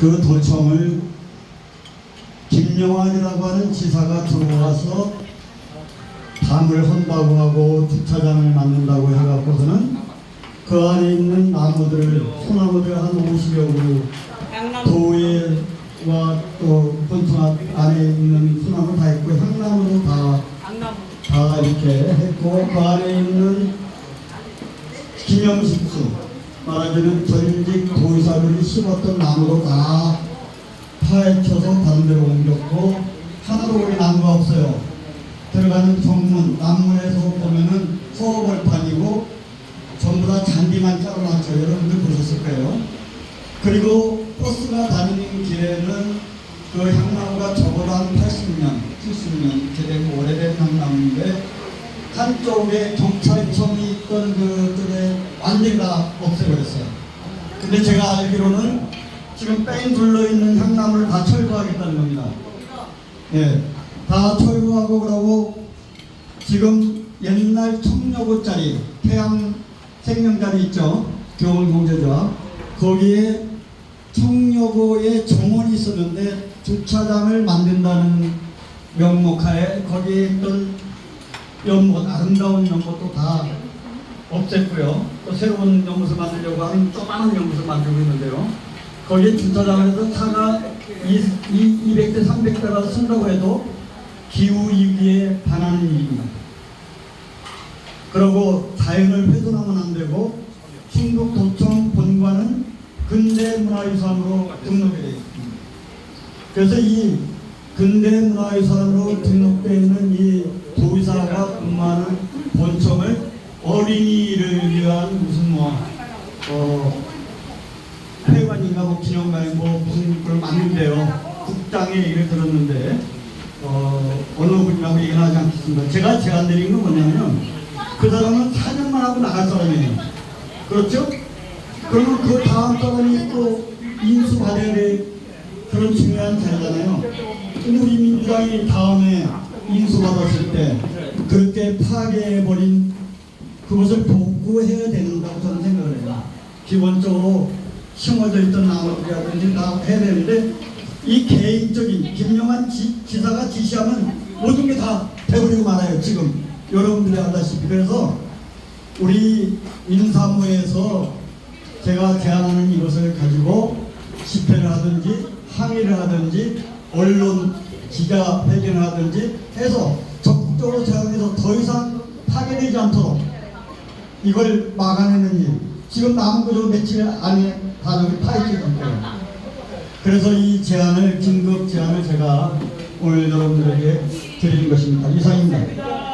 그 도청을 김영환이라고 하는 지사가 들어와서 담을 헌다고 하고 주차장을 만든다고 해갖고서는 그 안에 있는 나무들을 소나무들 한 50여 그루 도예와 또 본청 안에 있는 소나무 다 있고 향나무도 다. 다 이렇게 했고 그 안에 있는 기념식수 말하자면 전직 도의사들이 심었던 나무도 다 파헤쳐서 다른 데로 옮겼고 하나도 우리 나무가 없어요. 들어가는 정문, 남문에서 보면은 서벌판이고 전부 다 잔디만 깔아놨죠. 여러분들 보셨을 거예요. 그리고 버스가 다니는 길에는 그 향나무가 적어도 한 80년, 70년 이렇게 되고 오래된 향나무인데 한쪽에 경찰청이 있던 그쪽에 완전히 다 없애버렸어요. 근데 제가 알기로는 지금 뺑 둘러 있는 향나무를 다 철거하겠다는 겁니다. 예, 다 철거하고 그러고 지금 옛날 청려고짜리 태양 생명 자리 있죠? 교원 공제자 거기에 청려고에 정원이 있었는데 주차장을 만든다는 명목하에 거기에 있던 연못 아름다운 연못도 다 없앴고요. 또 새로운 연못을 만들려고 하는 조그마한 연못을 만들고 있는데요. 거기에 주차장에서 차가 200대 300대가 쓴다고 해도 기후 위기에 반하는 일입니다. 그리고 자연을 훼손하면 안 되고 충북도청 본관은 근대문화유산으로 등록이 되어 있습니다. 그래서 이 근대문화유산으로 등록되어 있는 이 도의사가 근무하는 본청을 어린이를 위한 무슨 뭐 어, 회관인가 뭐 기념관이 뭐 무슨 걸 만든대요. 국장에 얘기를 들었는데 어, 어느 분이라고 얘기는 하지 않겠습니다. 제가 제안 드린 건 뭐냐면 그 사람은 4년만 하고 나갈 사람이에요. 그렇죠? 그러면 그 다음 사람이 또 인수받아야 될 그런 중요한 자리잖아요. 근데 우리 민주당이 다음에 인수받았을 때 그렇게 파괴해버린 그것을 복구해야 된다고 저는 생각을 해요. 기본적으로 심어져 있던 나무들이라든지 다 해야 되는데 이 개인적인 김영환 지, 지사가 지시하면 모든 게 다 돼버리고 말아요. 지금 여러분들이 알다시피 그래서 우리 인사무에서 제가 제안하는 이것을 가지고 집회를 하든지 항의를 하든지 언론 기자 회견을 하든지 해서 적극적으로 제안해서 더 이상 파괴되지 않도록 이걸 막아내는 일. 지금 남은 거저 며칠 안에 다 여기 파헤칠 거예요. 그래서 이 제안을 긴급 제안을 제가 오늘 여러분들에게 드리는 것입니다. 이상입니다